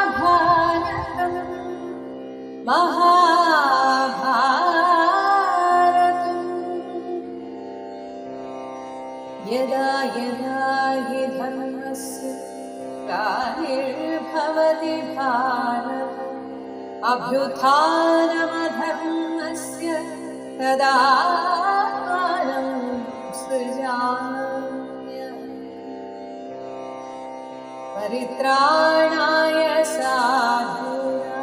മഹാഭാരതം. മഹാഭാരതം യദാ യദാ ഹി ധർമ്മസ്യ കാര്യർഭവതി ഭാരത അഭ്യുത്ഥാനമധർമ്മസ്യ തദാ परित्राणाय साधूना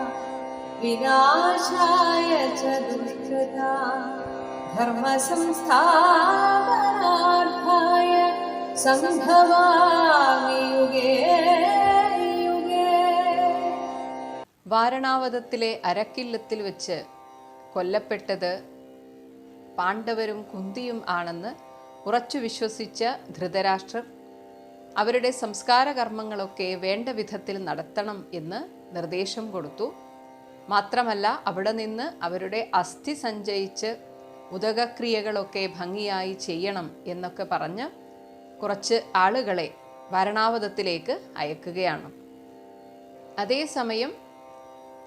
विनाशाय च दुष्टता धर्मसंस्थापनार्थाय सम्भवामि युगे युगे വാരണാവതത്തിലെ അരക്കില്ലത്തിൽ വെച്ച് കൊല്ലപ്പെട്ടത് പാണ്ഡവരും കുന്തിയും ആണെന്ന് ഉറച്ചു വിശ്വസിച്ച ധൃതരാഷ്ട്രർ അവരുടെ സംസ്കാര കർമ്മങ്ങളൊക്കെ വേണ്ട വിധത്തിൽ നടത്തണം എന്ന് നിർദ്ദേശം കൊടുത്തു. മാത്രമല്ല അവിടെ നിന്ന് അവരുടെ അസ്ഥി സഞ്ചയിച്ച് ഉദകക്രിയകളൊക്കെ ഭംഗിയായി ചെയ്യണം എന്നൊക്കെ പറഞ്ഞ് കുറച്ച് ആളുകളെ വാരണാവതത്തിലേക്ക് അയക്കുകയാണ്. അതേസമയം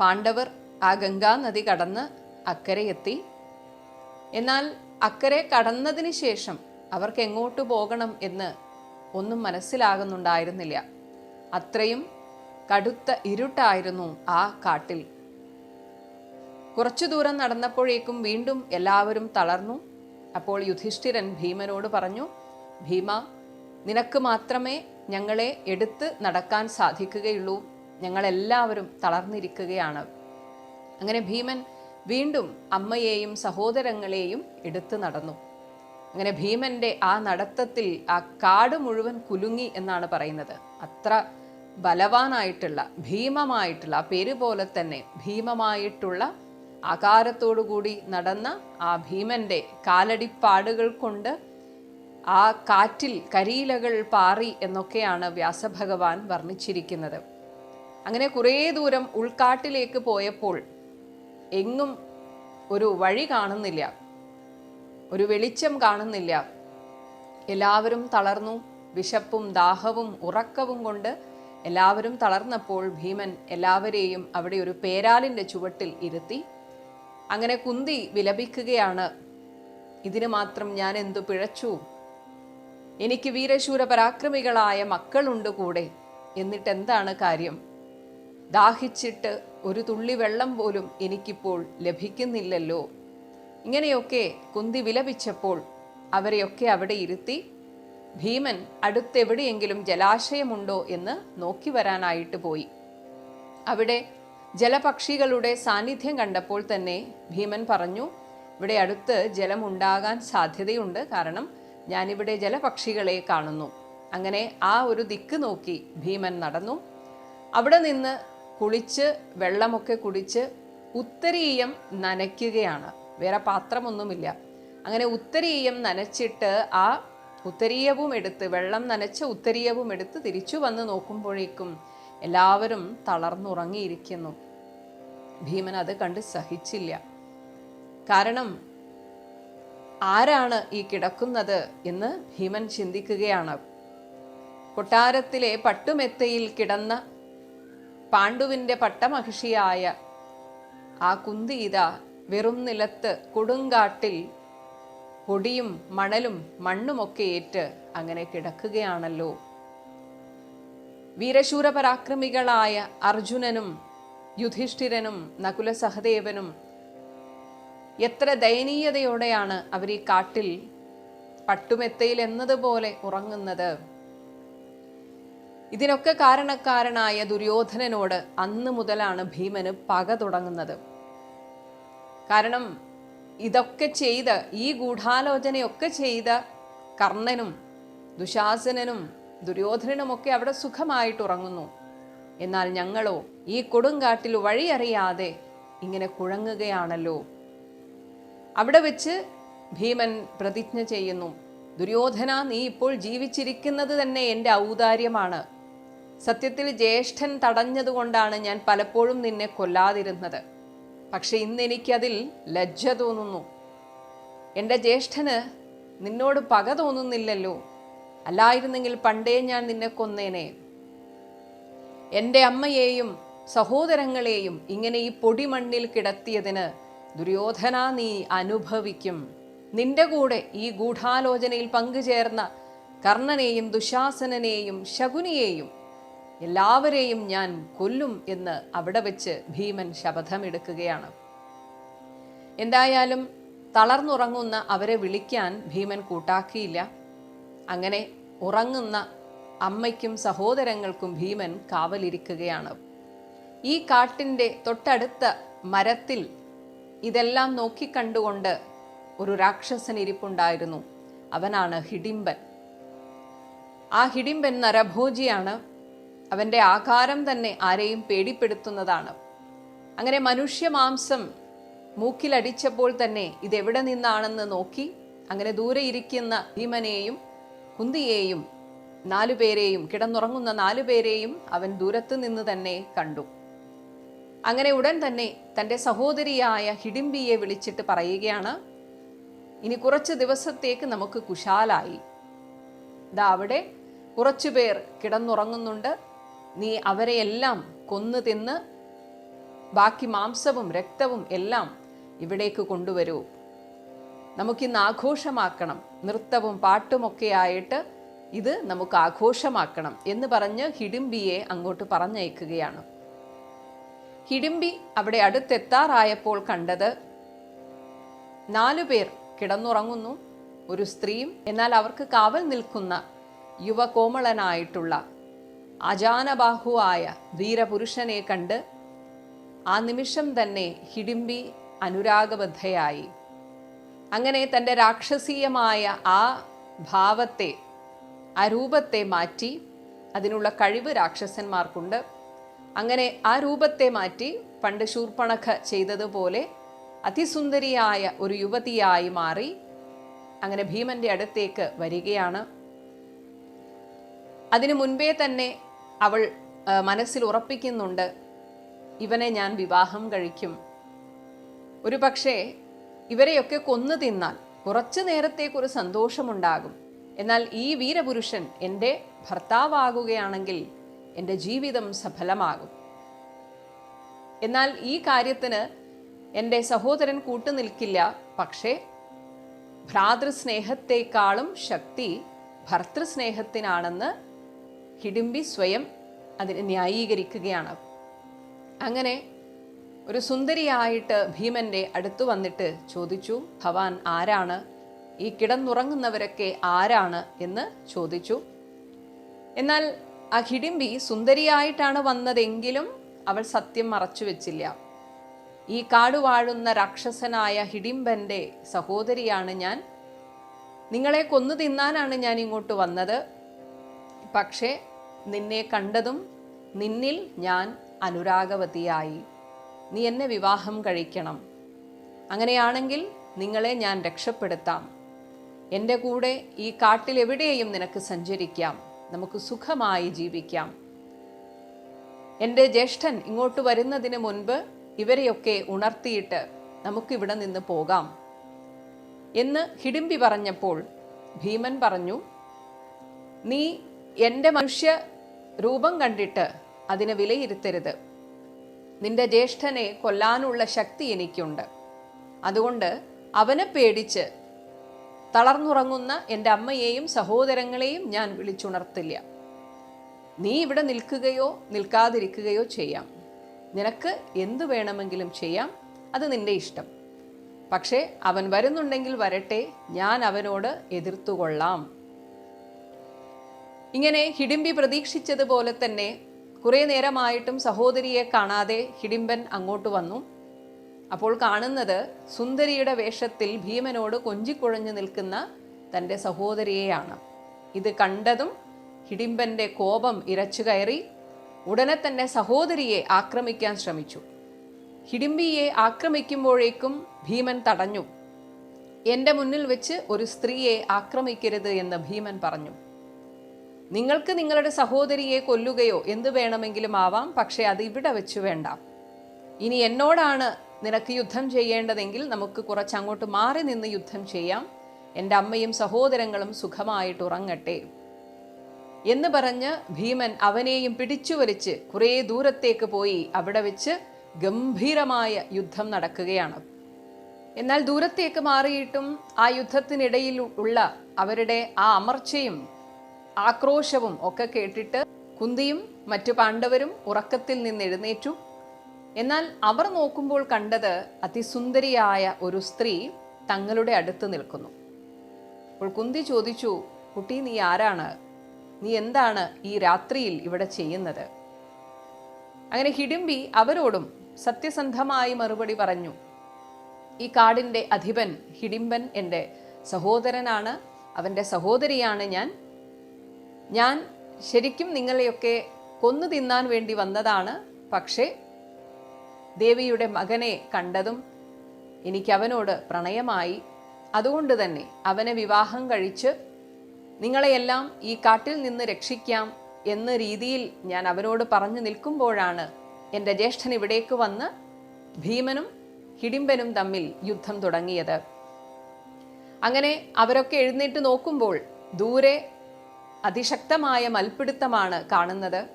പാണ്ഡവർ ആ ഗംഗാ നദി കടന്ന് അക്കരെ എന്നാൽ അക്കരെ കടന്നതിന് ശേഷം അവർക്ക് എങ്ങോട്ട് പോകണം എന്ന് ഒന്നും മനസ്സിലാകുന്നുണ്ടായിരുന്നില്ല. അത്രയും കടുത്ത ഇരുട്ടായിരുന്നു ആ കാട്ടിൽ. കുറച്ചു ദൂരം നടന്നപ്പോഴേക്കും വീണ്ടും എല്ലാവരും തളർന്നു. അപ്പോൾ യുധിഷ്ഠിരൻ ഭീമനോട് പറഞ്ഞു ഭീമ നിനക്ക് മാത്രമേ ഞങ്ങളെ എടുത്ത് നടക്കാൻ സാധിക്കുകയുള്ളൂ. ഞങ്ങളെല്ലാവരും തളർന്നിരിക്കുകയാണ്. അങ്ങനെ ഭീമൻ വീണ്ടും അമ്മയെയും സഹോദരങ്ങളെയും എടുത്തു നടന്നു. അങ്ങനെ ഭീമന്റെ ആ നടത്തത്തിൽ ആ കാട് മുഴുവൻ കുലുങ്ങി എന്നാണ് പറയുന്നത്. അത്ര ബലവാനായിട്ടുള്ള ഭീമമായിട്ടുള്ള ആ പേര് പോലെ തന്നെ ഭീമമായിട്ടുള്ള ആകാരത്തോടുകൂടി നടന്ന ആ ഭീമന്റെ കാലടിപ്പാടുകൾ കൊണ്ട് ആ കാറ്റിൽ കരിയിലകൾ പാറി എന്നൊക്കെയാണ് വ്യാസഭഗവാൻ വർണിച്ചിരിക്കുന്നത്. അങ്ങനെ കുറേ ദൂരം ഉൾക്കാട്ടിലേക്ക് പോയപ്പോൾ എങ്ങും ഒരു വഴി കാണുന്നില്ല. ഒരു വെളിച്ചം കാണുന്നില്ല. എല്ലാവരും തളർന്നു. വിശപ്പും ദാഹവും ഉറക്കവും കൊണ്ട് എല്ലാവരും തളർന്നപ്പോൾ ഭീമൻ എല്ലാവരെയും അവിടെ ഒരു പേരാലിന്റെ ചുവട്ടിൽ ഇരുത്തി അങ്ങനെ കുന്തി വിലപിക്കുകയാണ്. ഇതിന് മാത്രം ഞാൻ എന്തു പിഴച്ചു? എനിക്ക് വീരശൂര പരാക്രമികളായ മക്കളുണ്ട് കൂടെ. എന്നിട്ട് എന്താണ് കാര്യം? ദാഹിച്ചിട്ട് ഒരു തുള്ളി വെള്ളം പോലും എനിക്കിപ്പോൾ ലഭിക്കുന്നില്ലല്ലോ. ഇങ്ങനെയൊക്കെ കുന്തി വിലപിച്ചപ്പോൾ അവരെയൊക്കെ അവിടെ ഇരുത്തി ഭീമൻ അടുത്തെവിടെയെങ്കിലും ജലാശയമുണ്ടോ എന്ന് നോക്കി വരാനായിട്ട് പോയി. അവിടെ ജലപക്ഷികളുടെ സാന്നിധ്യം കണ്ടപ്പോൾ തന്നെ ഭീമൻ പറഞ്ഞു ഇവിടെ അടുത്ത് ജലമുണ്ടാകാൻ സാധ്യതയുണ്ട്. കാരണം ഞാനിവിടെ ജലപക്ഷികളെ കാണുന്നു. അങ്ങനെ ആ ഒരു ദിക്ക് നോക്കി ഭീമൻ നടന്നു. അവിടെ നിന്ന് കുളിച്ച് വെള്ളമൊക്കെ കുടിച്ച് ഉത്തരീയം നനയ്ക്കുകയാണ്. വേറെ പാത്രമൊന്നുമില്ല. അങ്ങനെ ഉത്തരീയം നനച്ചിട്ട് ആ ഉത്തരീയവും എടുത്ത് വെള്ളം നനച്ച ഉത്തരീയവും എടുത്ത് തിരിച്ചു വന്ന് നോക്കുമ്പോഴേക്കും എല്ലാവരും തളർന്നുറങ്ങിയിരിക്കുന്നു. ഭീമൻ അത് കണ്ട് സഹിച്ചില്ല. കാരണം ആരാണ് ഈ കിടക്കുന്നത് എന്ന് ഭീമൻ ചിന്തിക്കുകയാണ്. കൊട്ടാരത്തിലെ പട്ടുമെത്തയിൽ കിടന്ന പാണ്ഡുവിന്റെ പട്ടമഹിഷിയായ ആ കുന്തീത വെറും നിലത്ത് കൊടുങ്കാട്ടിൽ പൊടിയും മണലും മണ്ണുമൊക്കെ ഏറ്റ് അങ്ങനെ കിടക്കുകയാണല്ലോ. വീരശൂരപരാക്രമികളായ അർജുനനും യുധിഷ്ഠിരനും നകുല സഹദേവനും എത്ര ദയനീയതയോടെയാണ് അവർ ഈ കാട്ടിൽ പട്ടുമെത്തയിൽ എന്നതുപോലെ ഉറങ്ങുന്നത്. ഇതിനൊക്കെ കാരണക്കാരനായ ദുര്യോധനനോട് അന്ന് മുതലാണ് ഭീമന് പക തുടങ്ങുന്നത്. കാരണം ഇതൊക്കെ ചെയ്ത് ഈ ഗൂഢാലോചനയൊക്കെ ചെയ്ത കർണനും ദുശാസനനും ദുര്യോധനനുമൊക്കെ അവിടെ സുഖമായിട്ട് ഉറങ്ങുന്നു. എന്നാൽ ഞങ്ങളോ ഈ കൊടുങ്കാട്ടിൽ വഴിയറിയാതെ ഇങ്ങനെ കുഴങ്ങുകയാണല്ലോ. അവിടെ വെച്ച് ഭീമൻ പ്രതിജ്ഞ ചെയ്യുന്നു ദുര്യോധന നീ ഇപ്പോൾ ജീവിച്ചിരിക്കുന്നത് തന്നെ എന്റെ ഔദാര്യമാണ്. സത്യത്തിൽ ജ്യേഷ്ഠൻ തടഞ്ഞതുകൊണ്ടാണ് ഞാൻ പലപ്പോഴും നിന്നെ കൊല്ലാതിരുന്നത്. പക്ഷെ ഇന്ന് എനിക്കതിൽ ലജ്ജ തോന്നുന്നു. എന്റെ ജ്യേഷ്ഠന് നിന്നോട് പക തോന്നുന്നില്ലല്ലോ. അല്ലായിരുന്നെങ്കിൽ പണ്ടേ ഞാൻ നിന്നെ കൊന്നേനെ. എന്റെ അമ്മയെയും സഹോദരങ്ങളെയും ഇങ്ങനെ ഈ പൊടിമണ്ണിൽ കിടത്തിയതിന് ദുര്യോധന നീ അനുഭവിക്കും. നിന്റെ കൂടെ ഈ ഗൂഢാലോചനയിൽ പങ്കുചേർന്ന കർണനെയും ദുശാസനെയും ശകുനിയെയും എല്ലാവരെയും ഞാൻ കൊല്ലും എന്ന് അവിടെ വെച്ച് ഭീമൻ ശപഥമെടുക്കുകയാണ്. എന്തായാലും തളർന്നുറങ്ങുന്ന അവരെ വിളിക്കാൻ ഭീമൻ കൂട്ടാക്കിയില്ല. അങ്ങനെ ഉറങ്ങുന്ന അമ്മയ്ക്കും സഹോദരങ്ങൾക്കും ഭീമൻ കാവലിരിക്കുകയാണ്. ഈ കാട്ടിന്റെ തൊട്ടടുത്ത മരത്തിൽ ഇതെല്ലാം നോക്കിക്കണ്ടുകൊണ്ട് ഒരു രാക്ഷസൻ ഇരിപ്പുണ്ടായിരുന്നു അവനാണ് ഹിഡിംബൻ. ആ ഹിഡിംബൻ നരഭോജിയാണ് അവന്റെ ആകാരം തന്നെ ആരെയും പേടിപ്പെടുത്തുന്നതാണ്. അങ്ങനെ മനുഷ്യമാംസം മൂക്കിലടിച്ചപ്പോൾ തന്നെ ഇതെവിടെ നിന്നാണെന്ന് നോക്കി അങ്ങനെ ദൂരെ ഇരിക്കുന്ന ഭീമനെയും കുന്തിയെയും നാലുപേരെയും കിടന്നുറങ്ങുന്ന നാലുപേരെയും അവൻ ദൂരത്ത് നിന്ന് തന്നെ കണ്ടു. അങ്ങനെ ഉടൻ തന്നെ തന്റെ സഹോദരിയായ ഹിഡിംബിയെ വിളിച്ചിട്ട് പറയുകയാണ് ഇനി കുറച്ച് ദിവസത്തേക്ക് നമുക്ക് കുശാലായി. ദാ അവിടെ കുറച്ചുപേർ കിടന്നുറങ്ങുന്നുണ്ട്. നീ അവരെയെല്ലാം കൊന്നു തിന്ന് ബാക്കി മാംസവും രക്തവും എല്ലാം ഇവിടേക്ക് കൊണ്ടുവരൂ. നമുക്കിന്ന് ആഘോഷമാക്കണം. നൃത്തവും പാട്ടുമൊക്കെ ആയിട്ട് ഇത് നമുക്ക് ആഘോഷമാക്കണം എന്ന് പറഞ്ഞ് ഹിഡിംബിയെ അങ്ങോട്ട് പറഞ്ഞയക്കുകയാണ്. ഹിഡിംബി അവിടെ അടുത്തെത്താറായപ്പോൾ കണ്ടത് നാലുപേർ കിടന്നുറങ്ങുന്നു. ഒരു സ്ത്രീയും എന്നാൽ അവർക്ക് കാവൽ നിൽക്കുന്ന യുവകോമളനായിട്ടുള്ള അജാനബാഹുവായ വീരപുരുഷനെ കണ്ട് ആ നിമിഷം തന്നെ ഹിഡിംബി അനുരാഗബദ്ധയായി. അങ്ങനെ തന്റെ രാക്ഷസീയമായ ആ ഭാവത്തെ ആ രൂപത്തെ മാറ്റി അതിനുള്ള കഴിവ് രാക്ഷസന്മാർക്കുണ്ട്. അങ്ങനെ ആ രൂപത്തെ മാറ്റി പണ്ട് ശൂർപ്പണഖ ചെയ്തതുപോലെ അതിസുന്ദരിയായ ഒരു യുവതിയായി മാറി അങ്ങനെ ഭീമന്റെ അടുത്തേക്ക് വരികയാണ്. അതിനു മുൻപേ തന്നെ അവൾ മനസ്സിൽ ഉറപ്പിക്കുന്നുണ്ട്. ഇവനെ ഞാൻ വിവാഹം കഴിക്കും. ഒരു പക്ഷേ ഇവരെയൊക്കെ കൊന്നു തിന്നാൽ കുറച്ചു നേരത്തേക്കൊരു സന്തോഷമുണ്ടാകും. എന്നാൽ ഈ വീരപുരുഷൻ എന്റെ ഭർത്താവാകുകയാണെങ്കിൽ എന്റെ ജീവിതം സഫലമാകും. എന്നാൽ ഈ കാര്യത്തിന് എന്റെ സഹോദരൻ കൂട്ടുനിൽക്കില്ല. പക്ഷേ ഭ്രാതൃസ്നേഹത്തെക്കാളും ശക്തി ഭർത്തൃസ്നേഹത്തിനാണെന്ന് ഹിഡിംബി സ്വയം അതിനെ ന്യായീകരിക്കുകയാണ്. അങ്ങനെ ഒരു സുന്ദരിയായിട്ട് ഭീമന്റെ അടുത്തു വന്നിട്ട് ചോദിച്ചു ഭവാൻ ആരാണ്? ഈ കിടന്നുറങ്ങുന്നവരൊക്കെ ആരാണ്? എന്ന് ചോദിച്ചു. എന്നാൽ ആ ഹിഡിംബി സുന്ദരിയായിട്ടാണ് വന്നതെങ്കിലും അവൾ സത്യം മറച്ചു വെച്ചില്ല. ഈ കാടുവാഴുന്ന രാക്ഷസനായ ഹിഡിംബന്റെ സഹോദരിയാണ് ഞാൻ. നിങ്ങളെ കൊന്നു തിന്നാനാണ് ഞാൻ ഇങ്ങോട്ട് വന്നത്. പക്ഷേ നിന്നെ കണ്ടതും നിന്നിൽ ഞാൻ അനുരാഗവതിയായി. നീ എന്നെ വിവാഹം കഴിക്കണം. അങ്ങനെയാണെങ്കിൽ നിങ്ങളെ ഞാൻ രക്ഷപ്പെടുത്താം. എന്റെ കൂടെ ഈ കാട്ടിൽ എവിടെയും നിനക്ക് സഞ്ചരിക്കാം. നമുക്ക് സുഖമായി ജീവിക്കാം. എന്റെ ജ്യേഷ്ഠൻ ഇങ്ങോട്ട് വരുന്നതിന് മുൻപ് ഇവരെയൊക്കെ ഉണർത്തിയിട്ട് നമുക്കിവിടെ നിന്ന് പോകാം. എന്ന് ഹിഡിംബി പറഞ്ഞപ്പോൾ ഭീമൻ പറഞ്ഞു നീ എന്റെ മനുഷ്യ രൂപം കണ്ടിട്ട് അതിനെ വിലയിരുത്തരുത്. നിന്റെ ജ്യേഷ്ഠനെ കൊല്ലാനുള്ള ശക്തി എനിക്കുണ്ട്. അതുകൊണ്ട് അവനെ പേടിച്ച് തളർന്നുറങ്ങുന്ന എന്റെ അമ്മയെയും സഹോദരങ്ങളെയും ഞാൻ വിളിച്ചുണർത്തില്ല. നീ ഇവിടെ നിൽക്കുകയോ നിൽക്കാതിരിക്കുകയോ ചെയ്യാം. നിനക്ക് എന്തു വേണമെങ്കിലും ചെയ്യാം. അത് നിന്റെ ഇഷ്ടം. പക്ഷേ അവൻ വരുന്നുണ്ടെങ്കിൽ വരട്ടെ. ഞാൻ അവനോട് എതിർത്തുകൊള്ളാം. ഇങ്ങനെ ഹിഡിംബി പ്രതീക്ഷിച്ചതുപോലെ തന്നെ കുറേ നേരമായിട്ടും സഹോദരിയെ കാണാതെ ഹിഡിംബൻ അങ്ങോട്ട് വന്നു. അപ്പോൾ കാണുന്നത് സുന്ദരിയുടെ വേഷത്തിൽ ഭീമനോട് കൊഞ്ചിക്കുഴഞ്ഞു നിൽക്കുന്ന തന്റെ സഹോദരിയെയാണ്. ഇത് കണ്ടതും ഹിഡിംബന്റെ കോപം ഇരച്ചു കയറി ഉടനെ തന്നെ സഹോദരിയെ ആക്രമിക്കാൻ ശ്രമിച്ചു. ഹിഡിംബിയെ ആക്രമിക്കുമ്പോഴേക്കും ഭീമൻ തടഞ്ഞു. എന്റെ മുന്നിൽ വെച്ച് ഒരു സ്ത്രീയെ ആക്രമിക്കരുത് എന്ന് ഭീമൻ പറഞ്ഞു. നിങ്ങൾക്ക് നിങ്ങളുടെ സഹോദരിയെ കൊല്ലുകയോ എന്തു വേണമെങ്കിലും ആവാം പക്ഷേ അത് ഇവിടെ വെച്ച് വേണ്ട. ഇനി എന്നോടാണ് നിനക്ക് യുദ്ധം ചെയ്യേണ്ടതെങ്കിൽ നമുക്ക് കുറച്ച് അങ്ങോട്ട് മാറി നിന്ന് യുദ്ധം ചെയ്യാം. എന്റെ അമ്മയും സഹോദരങ്ങളും സുഖമായിട്ട് ഉറങ്ങട്ടെ. എന്ന് പറഞ്ഞ് ഭീമൻ അവനെയും പിടിച്ചു വലിച്ച് കുറേ ദൂരത്തേക്ക് പോയി അവിടെ വെച്ച് ഗംഭീരമായ യുദ്ധം നടക്കുകയാണ്. എന്നാൽ ദൂരത്തേക്ക് മാറിയിട്ടും ആ യുദ്ധത്തിനിടയിൽ ഉള്ള അവരുടെ ആ അമർച്ചയും ആക്രോശവും ഒക്കെ കേട്ടിട്ട് കുന്തിയും മറ്റു പാണ്ഡവരും ഉറക്കത്തിൽ നിന്ന് എഴുന്നേറ്റു. എന്നാൽ അവർ നോക്കുമ്പോൾ കണ്ടത് അതിസുന്ദരിയായ ഒരു സ്ത്രീ തങ്ങളുടെ അടുത്ത് നിൽക്കുന്നു. അപ്പോൾ കുന്തി ചോദിച്ചു കുട്ടി നീ ആരാണ്? നീ എന്താണ് ഈ രാത്രിയിൽ ഇവിടെ ചെയ്യുന്നത്? അങ്ങനെ ഹിഡിംബി അവരോടും സത്യസന്ധമായി മറുപടി പറഞ്ഞു ഈ കാടിന്റെ അധിപൻ ഹിഡിംബൻ എന്റെ സഹോദരനാണ്. അവന്റെ സഹോദരിയാണ് ഞാൻ. ഞാൻ ശരിക്കും നിങ്ങളെയൊക്കെ കൊന്നു തിന്നാൻ വേണ്ടി വന്നതാണ്. പക്ഷേ ദേവിയുടെ മകനെ കണ്ടതും എനിക്ക് അവനോട് പ്രണയമായി. അതുകൊണ്ട് തന്നെ അവനെ വിവാഹം കഴിച്ച് നിങ്ങളെയെല്ലാം ഈ കാട്ടിൽ നിന്ന് രക്ഷിക്കാം എന്ന രീതിയിൽ ഞാൻ അവനോട് പറഞ്ഞു നിൽക്കുമ്പോഴാണ് എന്റെ ജ്യേഷ്ഠൻ ഇവിടേക്ക് വന്ന് ഭീമനും ഹിഡിംബനും തമ്മിൽ യുദ്ധം തുടങ്ങിയത്. അങ്ങനെ അവരൊക്കെ എഴുന്നേറ്റ് നോക്കുമ്പോൾ ദൂരെ അതിശക്തമായ മൽപിടുത്തമാണ് കാണുന്നത്.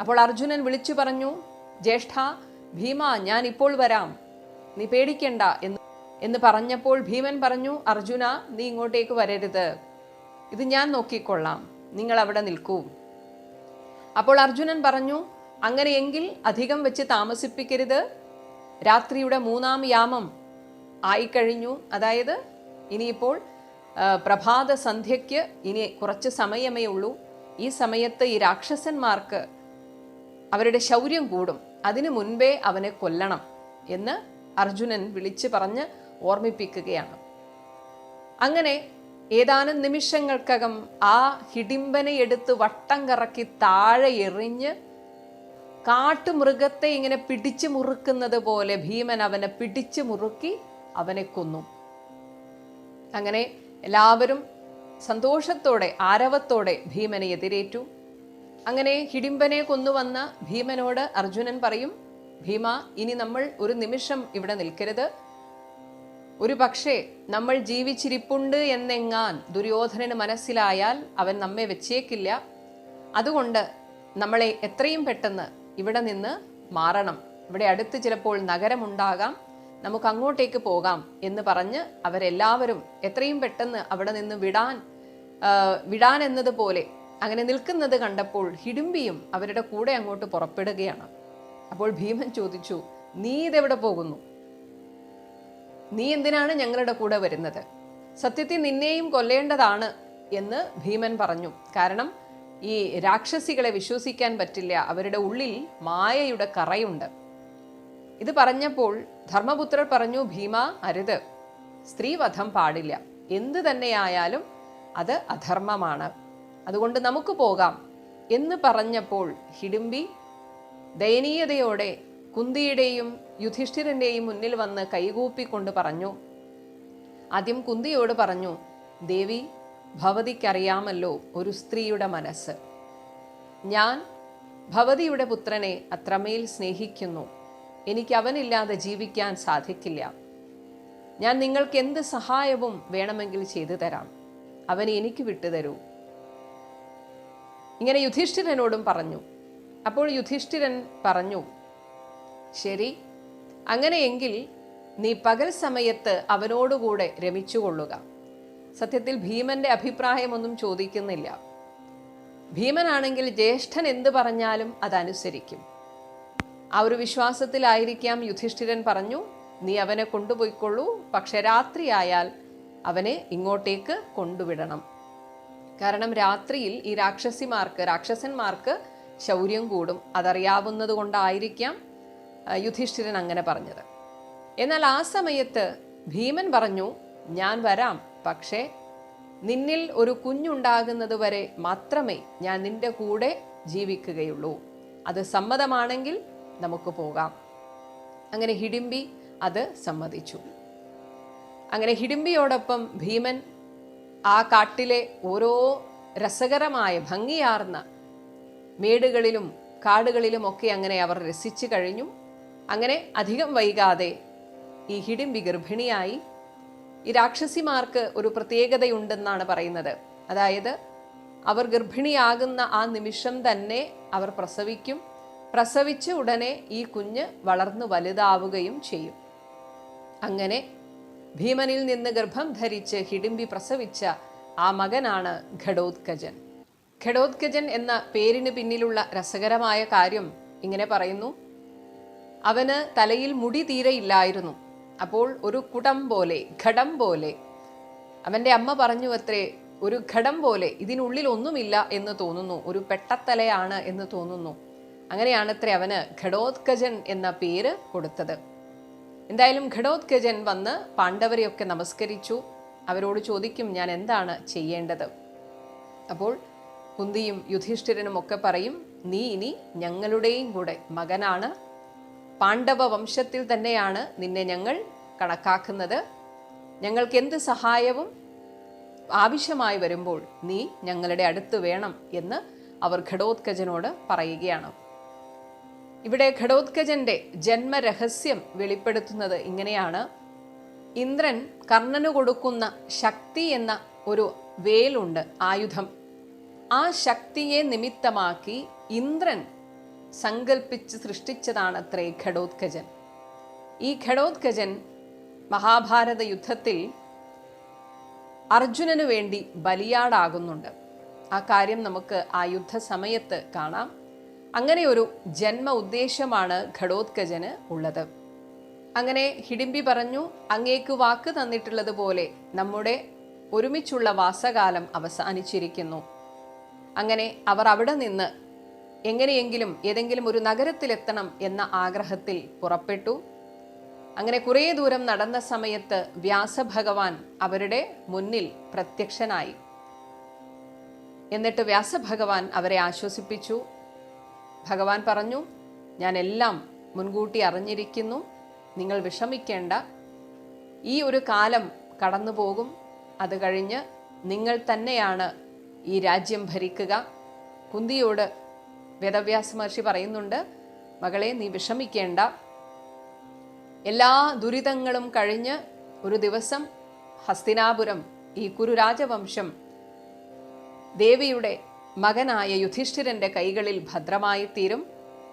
അപ്പോൾ അർജുനൻ വിളിച്ചു പറഞ്ഞു ജ്യേഷ്ഠ ഭീമ ഞാൻ ഇപ്പോൾ വരാം. നീ പേടിക്കണ്ട എന്ന് എന്ന് പറഞ്ഞപ്പോൾ ഭീമൻ പറഞ്ഞു അർജുന നീ ഇങ്ങോട്ടേക്ക് വരരുത്. ഇത് ഞാൻ നോക്കിക്കൊള്ളാം. നിങ്ങൾ അവിടെ നിൽക്കൂ. അപ്പോൾ അർജുനൻ പറഞ്ഞു അങ്ങനെയെങ്കിൽ അധികം വെച്ച് താമസിപ്പിക്കരുത്. രാത്രിയുടെ മൂന്നാം യാമം ആയിക്കഴിഞ്ഞു. അതായത് ഇനിയിപ്പോൾ പ്രഭാത സന്ധ്യയ്ക്ക് ഇനി കുറച്ച് സമയമേ ഉള്ളൂ. ഈ സമയത്ത് ഈ രാക്ഷസന്മാർക്ക് അവരുടെ ശൗര്യം കൂടും. അതിനു മുൻപേ അവനെ കൊല്ലണം എന്ന് അർജുനൻ വിളിച്ചു പറഞ്ഞ് ഓർമ്മിപ്പിക്കുകയാണ്. അങ്ങനെ ഏതാനും നിമിഷങ്ങൾക്കകം ആ ഹിഡിംബനെ എടുത്ത് വട്ടം കറക്കി താഴെ എറിഞ്ഞ് കാട്ടുമൃഗത്തെ ഇങ്ങനെ പിടിച്ചു മുറുക്കുന്നത് പോലെ ഭീമൻ അവനെ പിടിച്ചു മുറുക്കി അവനെ കൊന്നു. അങ്ങനെ എല്ലാവരും സന്തോഷത്തോടെ ആരവത്തോടെ ഭീമനെ എതിരേറ്റു. അങ്ങനെ ഹിഡിംബനെ കൊന്നുവന്ന ഭീമനോട് അർജുനൻ പറയും ഭീമ ഇനി നമ്മൾ ഒരു നിമിഷം ഇവിടെ നിൽക്കരുത്. ഒരു പക്ഷേ നമ്മൾ ജീവിച്ചിരിപ്പുണ്ട് എന്നെങ്ങാൻ ദുര്യോധനന് മനസ്സിലായാൽ അവൻ നമ്മെ വെച്ചേക്കില്ല. അതുകൊണ്ട് നമ്മളെ എത്രയും പെട്ടെന്ന് ഇവിടെ നിന്ന് മാറണം. ഇവിടെ അടുത്ത് ചിലപ്പോൾ നഗരമുണ്ടാകാം. നമുക്ക് അങ്ങോട്ടേക്ക് പോകാം എന്ന് പറഞ്ഞ് അവരെല്ലാവരും എത്രയും പെട്ടെന്ന് അവിടെ നിന്ന് വിടാൻ വിടാൻ എന്നതുപോലെ അങ്ങനെ നിൽക്കുന്നത് കണ്ടപ്പോൾ ഹിഡിംബിയും അവരുടെ കൂടെ അങ്ങോട്ട് പുറപ്പെടുകയാണ്. അപ്പോൾ ഭീമൻ ചോദിച്ചു നീ ഇതെവിടെ പോകുന്നു? നീ എന്തിനാണ് ഞങ്ങളുടെ കൂടെ വരുന്നത്? സത്യത്തിൽ നിന്നെയും കൊല്ലേണ്ടതാണ് എന്ന് ഭീമൻ പറഞ്ഞു. കാരണം ഈ രാക്ഷസികളെ വിശ്വസിക്കാൻ പറ്റില്ല. അവരുടെ ഉള്ളിൽ മായയുടെ കറയുണ്ട്. ഇത് പറഞ്ഞപ്പോൾ ധർമ്മപുത്രർ പറഞ്ഞു ഭീമ അരുത്. സ്ത്രീവധം പാടില്ല. എന്ത് തന്നെയായാലും അത് അധർമ്മമാണ്. അതുകൊണ്ട് നമുക്ക് പോകാം. എന്ന് പറഞ്ഞപ്പോൾ ഹിഡിംബി ദയനീയതയോടെ കുന്തിയുടെയും യുധിഷ്ഠിരന്റെയും മുന്നിൽ വന്ന് കൈകൂപ്പിക്കൊണ്ട് പറഞ്ഞു. ആദ്യം കുന്തിയോട് പറഞ്ഞു ദേവി ഭവതിക്കറിയാമല്ലോ ഒരു സ്ത്രീയുടെ മനസ്സ്. ഞാൻ ഭവതിയുടെ പുത്രനെ അത്രമേൽ സ്നേഹിക്കുന്നു. എനിക്ക് അവനില്ലാതെ ജീവിക്കാൻ സാധിക്കില്ല. ഞാൻ നിങ്ങൾക്ക് എന്ത് സഹായവും വേണമെങ്കിൽ ചെയ്തു തരാം. അവനെ എനിക്ക് വിട്ടുതരൂ ഇങ്ങനെ യുധിഷ്ഠിരനോടും പറഞ്ഞു. അപ്പോൾ യുധിഷ്ഠിരൻ പറഞ്ഞു ശരി അങ്ങനെയെങ്കിൽ നീ പകൽ സമയത്ത് അവനോടുകൂടെ രമിച്ചുകൊള്ളുക. സത്യത്തിൽ ഭീമന്റെ അഭിപ്രായമൊന്നും ചോദിക്കുന്നില്ല. ഭീമനാണെങ്കിൽ ജ്യേഷ്ഠൻ എന്ത് പറഞ്ഞാലും അതനുസരിക്കും. ആ ഒരു വിശ്വാസത്തിലായിരിക്കാം യുധിഷ്ഠിരൻ പറഞ്ഞു നീ അവനെ കൊണ്ടുപോയിക്കൊള്ളൂ പക്ഷെ രാത്രിയായാൽ അവനെ ഇങ്ങോട്ടേക്ക് കൊണ്ടുവിടണം. കാരണം രാത്രിയിൽ ഈ രാക്ഷസിമാർക്ക് രാക്ഷസന്മാർക്ക് ശൗര്യം കൂടും. അതറിയാവുന്നത് കൊണ്ടായിരിക്കാം യുധിഷ്ഠിരൻ അങ്ങനെ പറഞ്ഞത്. എന്നാൽ ആ സമയത്ത് ഭീമൻ പറഞ്ഞു ഞാൻ വരാം പക്ഷേ നിന്നിൽ ഒരു കുഞ്ഞുണ്ടാകുന്നത് വരെ മാത്രമേ ഞാൻ നിന്റെ കൂടെ ജീവിക്കുകയുള്ളൂ. അത് സമ്മതമാണെങ്കിൽ നമുക്ക് പോകാം. അങ്ങനെ ഹിഡിംബി അത് സമ്മതിച്ചു. അങ്ങനെ ഹിഡിംബിയോടൊപ്പം ഭീമൻ ആ കാട്ടിലെ ഓരോ രസകരമായ ഭംഗിയാർന്ന മേടുകളിലും കാടുകളിലും ഒക്കെ അങ്ങനെ അവർ രസിച്ചു കഴിഞ്ഞു. അങ്ങനെ അധികം വൈകാതെ ഈ ഹിഡിംബി ഗർഭിണിയായി. ഈ രാക്ഷസിമാർക്ക് ഒരു പ്രത്യേകതയുണ്ടെന്നാണ് പറയുന്നത്. അതായത് അവർ ഗർഭിണിയാകുന്ന ആ നിമിഷം തന്നെ അവർ പ്രസവിക്കും. പ്രസവിച്ച് ഉടനെ ഈ കുഞ്ഞ് വളർന്നു വലുതാവുകയും ചെയ്യും. അങ്ങനെ ഭീമനിൽ നിന്ന് ഗർഭം ധരിച്ച് ഹിഡിംബി പ്രസവിച്ച ആ മകനാണ് ഘടോത്കജൻ. ഘടോത്കജൻ എന്ന പേരിന് പിന്നിലുള്ള രസകരമായ കാര്യം ഇങ്ങനെ പറയുന്നു. അവന് തലയിൽ മുടി തീരെ ഇല്ലായിരുന്നു അപ്പോൾ ഒരു കുടം പോലെ ഘടം പോലെ. അവന്റെ അമ്മ പറഞ്ഞു അത്രേ ഒരു ഘടം പോലെ ഇതിനുള്ളിൽ ഒന്നുമില്ല എന്ന് തോന്നുന്നു. ഒരു പെട്ടത്തലയാണ് എന്ന് തോന്നുന്നു. അങ്ങനെയാണ് അത്രേ അവന് ഘടോത്കജൻ എന്ന പേര് കൊടുത്തത്. എന്തായാലും ഘടോത്കജൻ വന്ന് പാണ്ഡവരെയൊക്കെ നമസ്കരിച്ചു. അവരോട് ചോദിക്കും ഞാൻ എന്താണ് ചെയ്യേണ്ടത്? അപ്പോൾ കുന്തിയും യുധിഷ്ഠിരനും ഒക്കെ പറയും നീ ഇനി ഞങ്ങളുടെയും കൂടെ മകനാണ്. പാണ്ഡവ വംശത്തിൽ തന്നെയാണ് നിന്നെ ഞങ്ങൾ കണക്കാക്കുന്നത്. ഞങ്ങൾക്ക് എന്ത് സഹായവും ആവശ്യമായി വരുമ്പോൾ നീ ഞങ്ങളുടെ അടുത്ത് വേണം എന്ന് അവർ ഘടോത്കജനോട് പറയുകയാണ്. ഇവിടെ ഘടോത്കജന്റെ ജന്മരഹസ്യം വെളിപ്പെടുത്തുന്നത് ഇങ്ങനെയാണ്. ഇന്ദ്രൻ കർണന് കൊടുക്കുന്ന ശക്തി എന്ന ഒരു വേലുണ്ട് ആയുധം. ആ ശക്തിയെ നിമിത്തമാക്കി ഇന്ദ്രൻ സങ്കല്പിച്ച് സൃഷ്ടിച്ചതാണ് അത്രേ ഘടോത്കജൻ. ഈ ഘടോത്കജൻ മഹാഭാരത യുദ്ധത്തിൽ അർജുനനു വേണ്ടി ബലിയാടാകുന്നുണ്ട്. ആ കാര്യം നമുക്ക് ആ യുദ്ധ സമയത്ത് കാണാം. അങ്ങനെ ഒരു ജന്മ ഉദ്ദേശമാണ് ഘടോത്കജന് ഉള്ളത്. അങ്ങനെ ഹിഡിമ്പി പറഞ്ഞു അങ്ങേക്ക് വാക്ക് തന്നിട്ടുള്ളതുപോലെ നമ്മുടെ ഒരുമിച്ചുള്ള വാസകാലം അവസാനിച്ചിരിക്കുന്നു. അങ്ങനെ അവർ അവിടെ നിന്ന് എങ്ങനെയെങ്കിലും ഏതെങ്കിലും ഒരു നഗരത്തിലെത്തണം എന്ന ആഗ്രഹത്തിൽ പുറപ്പെട്ടു. അങ്ങനെ കുറേ ദൂരം നടന്ന സമയത്ത് വ്യാസഭഗവാൻ അവരുടെ മുന്നിൽ പ്രത്യക്ഷനായി. എന്നിട്ട് വ്യാസഭഗവാൻ അവരെ ആശ്വസിപ്പിച്ചു. ഭഗവാൻ പറഞ്ഞു ഞാൻ എല്ലാം മുൻകൂട്ടി അറിഞ്ഞിരിക്കുന്നു. നിങ്ങൾ വിഷമിക്കേണ്ട. ഈ ഒരു കാലം കടന്നു പോകും അത് കഴിഞ്ഞ് നിങ്ങൾ തന്നെയാണ് ഈ രാജ്യം ഭരിക്കുക. കുന്തിയോട് വേദവ്യാസ മഹർഷി പറയുന്നുണ്ട് മകളെ നീ വിഷമിക്കേണ്ട. എല്ലാ ദുരിതങ്ങളും കഴിഞ്ഞ് ഒരു ദിവസം ഹസ്തിനാപുരം ഈ കുരുരാജവംശം ദേവിയുടെ മകനായ യുധിഷ്ഠിരന്റെ കൈകളിൽ ഭദ്രമായി തീരും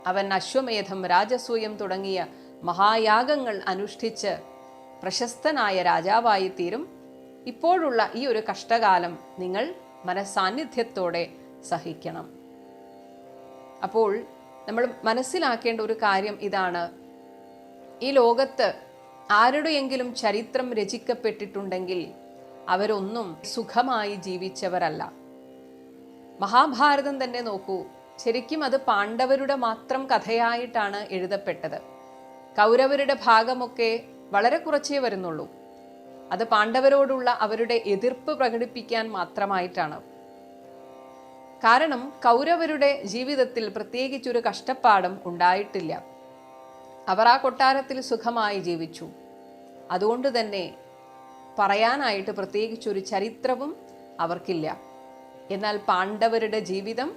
അവൻ അശ്വമേധം രാജസൂയം തുടങ്ങിയ മഹായാഗങ്ങൾ അനുഷ്ഠിച്ച് പ്രശസ്തനായ രാജാവായി തീരും ഇപ്പോഴുള്ള ഈ ഒരു കഷ്ടകാലം നിങ്ങൾ മനസാന്നിധ്യത്തോടെ സഹിക്കണം. അപ്പോൾ നമ്മൾ മനസ്സിലാക്കേണ്ട ഒരു കാര്യം ഇതാണ്. ഈ ലോകത്ത് ആരുടെയെങ്കിലും ചരിത്രം രചിക്കപ്പെട്ടിട്ടുണ്ടെങ്കിൽ അവരൊന്നും സുഖമായി ജീവിച്ചവരല്ല. മഹാഭാരതം തന്നെ നോക്കൂ. ശരിക്കും അത് പാണ്ഡവരുടെ മാത്രം കഥയായിട്ടാണ് എഴുതപ്പെട്ടത്. കൗരവരുടെ ഭാഗമൊക്കെ വളരെ കുറച്ചേ വരുന്നുള്ളൂ. അത് പാണ്ഡവരോടുള്ള അവരുടെ എതിർപ്പ് പ്രകടിപ്പിക്കാൻ മാത്രമായിട്ടാണ്. കാരണം കൗരവരുടെ ജീവിതത്തിൽ പ്രത്യേകിച്ചൊരു കഷ്ടപ്പാടും ഉണ്ടായിട്ടില്ല. അവർ ആ കൊട്ടാരത്തിൽ സുഖമായി ജീവിച്ചു. അതുകൊണ്ട് തന്നെ പറയാനായിട്ട് പ്രത്യേകിച്ചൊരു ചരിത്രവും അവർക്കില്ല. എന്നാൽ പാണ്ഡവരുടെ ജീവിതം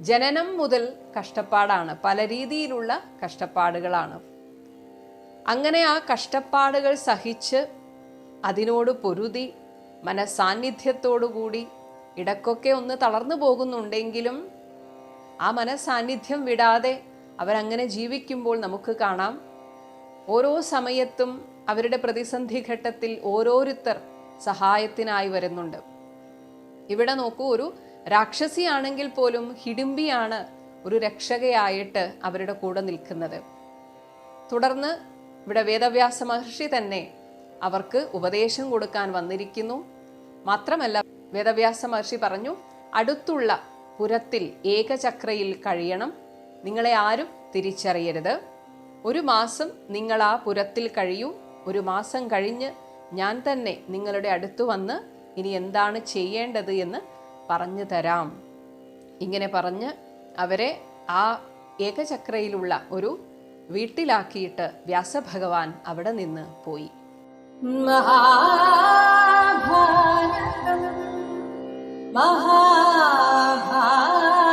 ജനനം മുതൽ കഷ്ടപ്പാടാണ്. പല രീതിയിലുള്ള കഷ്ടപ്പാടുകളാണ്. അങ്ങനെ ആ കഷ്ടപ്പാടുകൾ സഹിച്ച് അതിനോട് പൊരുതി മനസാന്നിധ്യത്തോടുകൂടി ഇടക്കൊക്കെ ഒന്ന് തളർന്നു പോകുന്നുണ്ടെങ്കിലും ആ മനസാന്നിധ്യം വിടാതെ അവരങ്ങനെ ജീവിക്കുമ്പോൾ നമുക്ക് കാണാം ഓരോ സമയത്തും അവരുടെ പ്രതിസന്ധി ഘട്ടത്തിൽ ഓരോരുത്തർ സഹായത്തിനായി വരുന്നുണ്ട്. ഇവിടെ നോക്കൂ ഒരു രാക്ഷസിയാണെങ്കിൽ പോലും ഹിഡിംബിയാണ് ഒരു രക്ഷകയായിട്ട് അവരുടെ കൂടെ നിൽക്കുന്നത്. തുടർന്ന് ഇവിടെ വേദവ്യാസ മഹർഷി തന്നെ അവർക്ക് ഉപദേശം കൊടുക്കാൻ വന്നിരിക്കുന്നു. മാത്രമല്ല വേദവ്യാസ മഹർഷി പറഞ്ഞു അടുത്തുള്ള പുരത്തിൽ ഏകചക്രയിൽ കഴിയണം. നിങ്ങളെ ആരും തിരിച്ചറിയരുത്. ഒരു മാസം നിങ്ങൾ ആ പുരത്തിൽ കഴിയൂ. ഒരു മാസം കഴിഞ്ഞ് ഞാൻ തന്നെ നിങ്ങളുടെ അടുത്ത് വന്ന് ഇനി എന്താണ് ചെയ്യേണ്ടത് എന്ന് പറഞ്ഞു തരാം. ഇങ്ങനെ പറഞ്ഞ് അവരെ ആ ഏകചക്രയിലുള്ള ഒരു വീട്ടിലാക്കിയിട്ട് വ്യാസഭഗവാൻ അവിടെ നിന്ന് പോയി. മഹാഭാരതം മഹാഭാരതം.